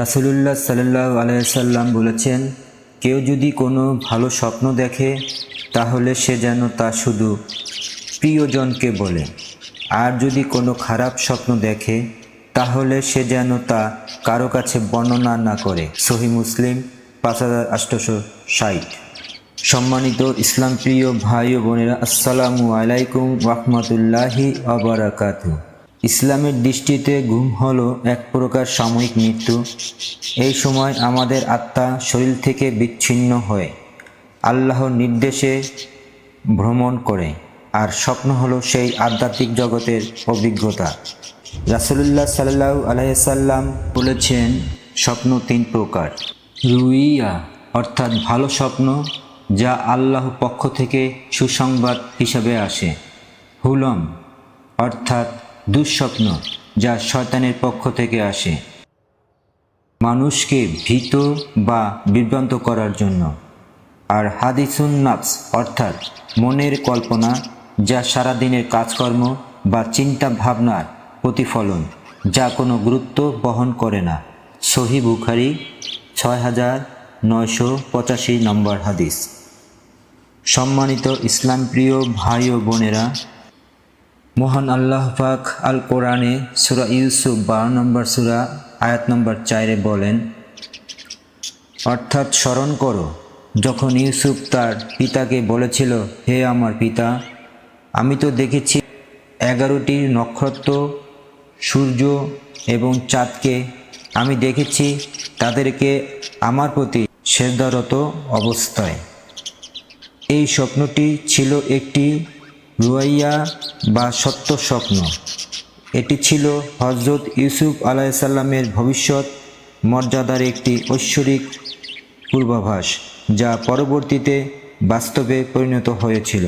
রাসুলুল্লাহ সাল্লাহ আলাইসাল্লাম বলেছেন, কেউ যদি কোনো ভালো স্বপ্ন দেখে, তাহলে সে যেন তা শুধু প্রিয়জনকে বলে। আর যদি কোনো খারাপ স্বপ্ন দেখে, তাহলে সে যেন তা কারও কাছে বর্ণনা না করে। সহি মুসলিম, পাঁচ হাজার আটশোশো ষাট। সম্মানিত ইসলাম প্রিয় ভাই ও বোনেরা, আসসালামু আলাইকুম রহমতুল্লাহি আবরাকাতু ইসলামের দৃষ্টিতে ঘুম হল এক প্রকার সাময়িক মৃত্যু। এই সময় আমাদের আত্মা শরীর থেকে বিচ্ছিন্ন হয়ে আল্লাহর নির্দেশে ভ্রমণ করে, আর স্বপ্ন হলো সেই আধ্যাত্মিক জগতের অভিজ্ঞতা। রাসুলুল্লাহ সাল্লাহ আলাইসাল্লাম বলেছেন, স্বপ্ন তিন প্রকার। রুইয়া, অর্থাৎ ভালো স্বপ্ন, যা আল্লাহ পক্ষ থেকে সুসংবাদ হিসাবে আসে। হুলম, অর্থাৎ দুঃস্বপ্ন যা শয়তানের পক্ষ থেকে আসে। মানুষকে ভীত বা বিভ্রান্ত করার জন্য। আর হাদিসুন নাফস, অর্থাৎ মনের কল্পনা যা সারাদিনের কাজকর্ম বা চিন্তা ভাবনার প্রতিফলন যা কোনো গুরুত্ব বহন করে না। সহি বুখারি, ছয় হাজার নয়শো পঁচাশি নম্বর হাদিস। সম্মানিত ইসলাম প্রিয় ভাই ও বোনেরা মহান আল্লাহ পাক আল কোরআনে সুরা ইউসুফ বারো নম্বর সুরা, আয়াত নম্বর চারে বলেন, অর্থাৎ স্মরণ করো, যখন ইউসুফ তার পিতাকে বলেছিল, হে আমার পিতা, আমি তো দেখেছি এগারোটি নক্ষত্র, সূর্য এবং চাঁদকে, আমি দেখেছি তাদেরকে আমার প্রতি শ্রদ্ধারত অবস্থায়। এই স্বপ্নটি ছিল একটি রুয়াইয়া বা সত্য স্বপ্ন। এটি ছিল হজরত ইউসুফ আলাইসাল্লামের ভবিষ্যৎ মর্যাদার একটি ঐশ্বরিক পূর্বাভাস, যা পরবর্তীতে বাস্তবে পরিণত হয়েছিল।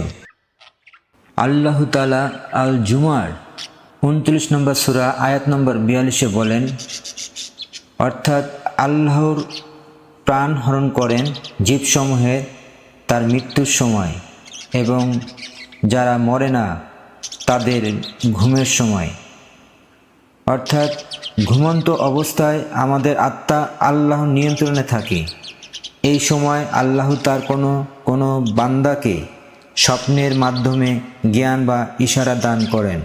আল্লাহ তালা আল জুমার উনত্রিশ নম্বর সুরা আয়াত নম্বর বিয়াল্লিশে বলেন, অর্থাৎ আল্লাহর প্রাণ হরণ করেন জীবসমূহের তার মৃত্যুর সময় এবং যারা মরে না, তাদের ঘুমের সময়। অর্থাৎ ঘুমন্ত অবস্থায় আমাদের আত্মা আল্লাহর নিয়ন্ত্রণে থাকে। এই সময় আল্লাহ তার কোনো কোনো বান্দাকে স্বপ্নের মাধ্যমে জ্ঞান বা ইশারা দান করেন।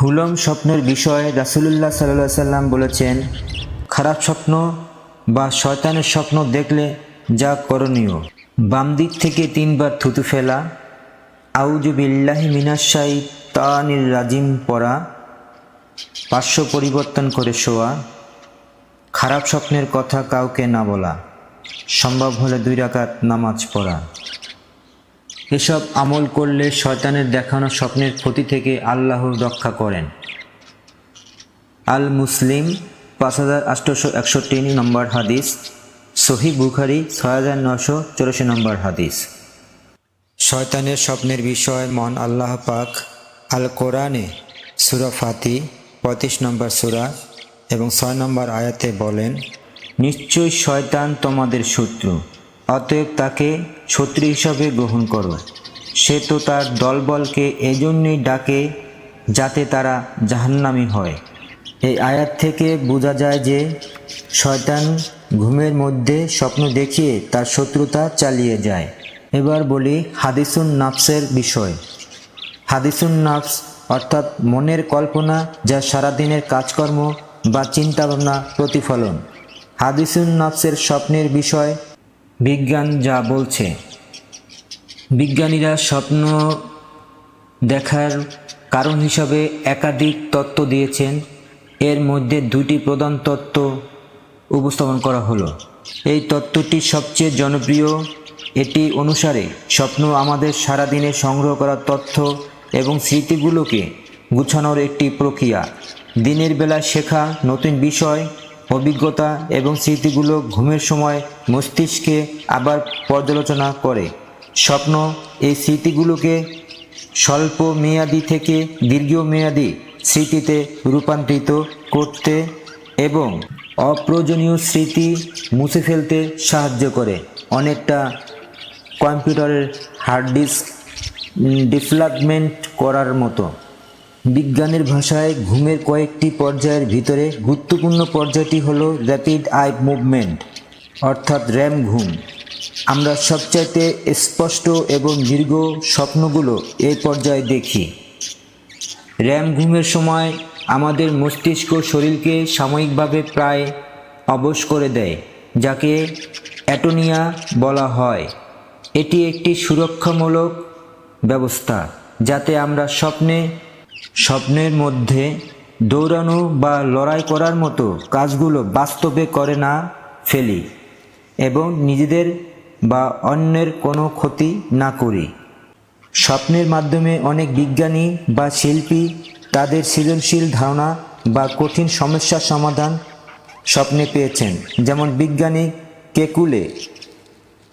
হুলম স্বপ্নের বিষয়ে রাসুলুল্লাহ সাল্লাহ সাল্লাম বলেছেন, খারাপ স্বপ্ন বা শয়তানের স্বপ্ন দেখলে যা করণীয়, বাম দিক থেকে তিনবার থুতু ফেলা আউজু বিল্লাহি মিনাশাই তানির রাজিম পড়া, পার্শ্ব পরিবর্তন করে শোয়া, খারাপ স্বপ্নের কথা কাউকে না বলা, সম্ভব হলে দুই রাকাত নামাজ পড়া। এসব আমল করলে শয়তানের দেখানো স্বপ্নের ক্ষতি থেকে আল্লাহ রক্ষা করেন। আল মুসলিম পাঁচ হাজার আটশোশো একষট্টি নম্বর হাদিস সহি বুখারি, ছয় হাজার নশো নম্বর হাদিস। শয়তানের স্বপ্নের বিষয় মন আল্লাহ পাক আল কোরআনে সুরা ফাতি পঁয়ত্রিশ নম্বর সুরা এবং ছয় নম্বর আয়াতে বলেন, নিশ্চয়ই শয়তান তোমাদের শত্রু, অতএব তাকে শত্রু হিসাবে গ্রহণ করো। সে তো তার দলবলকে এজন্যই ডাকে যাতে তারা জাহান্নামি হয়। এই আয়াত থেকে বোঝা যায় যে শয়তান ঘুমের মধ্যে স্বপ্ন দেখিয়ে তার শত্রুতা চালিয়ে যায়। এবার বলি হাদিসুন নাফসের বিষয়। হাদিসুন নাফস অর্থাৎ মনের কল্পনা যা সারাদিনের কাজকর্ম বা চিন্তাভাবনা প্রতিফলন। হাদিসুন নাফসের স্বপ্নের বিষয় বিজ্ঞান যা বলছে। বিজ্ঞানীরা স্বপ্ন দেখার কারণ হিসাবে একাধিক তত্ত্ব দিয়েছেন। এর মধ্যে দুটি প্রধান তত্ত্ব উপস্থাপন করা হলো। এই তত্ত্বটি সবচেয়ে জনপ্রিয় এটি অনুসারে স্বপ্ন আমাদের সারাদিনে সংগ্রহ করা তথ্য এবং স্মৃতিগুলোকে গুছানোর একটি প্রক্রিয়া। দিনের বেলা শেখা নতুন বিষয়, অভিজ্ঞতা এবং স্মৃতিগুলো ঘুমের সময় মস্তিষ্কে আবার পর্যালোচনা করে। স্বপ্ন এই স্মৃতিগুলোকে স্বল্প মেয়াদি থেকে দীর্ঘমেয়াদী স্মৃতিতে রূপান্তরিত করতে এবং অপ্রয়োজনীয় স্মৃতি মুছে ফেলতে সাহায্য করে। অনেকটা কম্পিউটারের হার্ড ডিস্ক ডেভেলপমেন্ট করার মতো। বিজ্ঞানের ভাষায় ঘুমের কয়েকটি পর্যায়ের ভিতরে গুরুত্বপূর্ণ পর্যায়টি হলো র্যাপিড আই মুভমেন্ট অর্থাৎ র্যাম ঘুম। আমরা সবচাইতে স্পষ্ট এবং দীর্ঘ স্বপ্নগুলো এই পর্যায়ে দেখি। র্যাম ঘুমের সময় আমাদের মস্তিষ্ক শরীরকে সাময়িকভাবে প্রায় অবশ করে দেয়, যাকে অ্যাটোনিয়া বলা হয়। এটি একটি সুরক্ষামূলক ব্যবস্থা, যাতে আমরা স্বপ্নে, স্বপ্নের মধ্যে দৌড়ানো বা লড়াই করার মতো কাজগুলো বাস্তবে করে না ফেলি এবং নিজেদের বা অন্যের কোনো ক্ষতি না করি। স্বপ্নের মাধ্যমে অনেক বিজ্ঞানী বা শিল্পী তাদের সৃজনশীল ধারণা বা কঠিন সমস্যার সমাধান স্বপ্নে পেয়েছেন। যেমন বিজ্ঞানী কেকুলে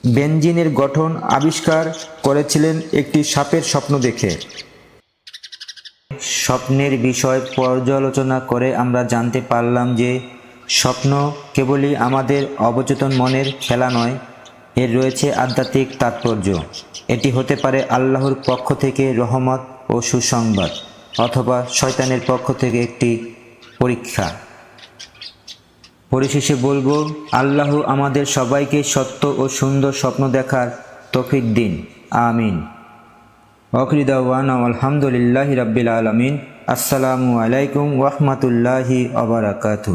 বেঞ্জিনের গঠন আবিষ্কার করেছিলেন একটি সাপের স্বপ্ন দেখে। স্বপ্নের বিষয় পর্যালোচনা করে আমরা জানতে পারলাম যে স্বপ্ন কেবলই আমাদের অবচেতন মনের খেলা নয়, এর রয়েছে আধ্যাত্মিক তাৎপর্য। এটি হতে পারে আল্লাহর পক্ষ থেকে রহমত ও সুসংবাদ, অথবা শয়তানের পক্ষ থেকে একটি পরীক্ষা। পরিশেষে বলব, আল্লাহ আমাদের সবাইকে সত্য ও সুন্দর স্বপ্ন দেখার তফিক দিন। আমিন। ওখরিদাওয়ান আলহামদুলিল্লাহ রাব্বিল আলমিন। আসসালামু আলাইকুম ওরহমতুল্লাহি আবরাকাতু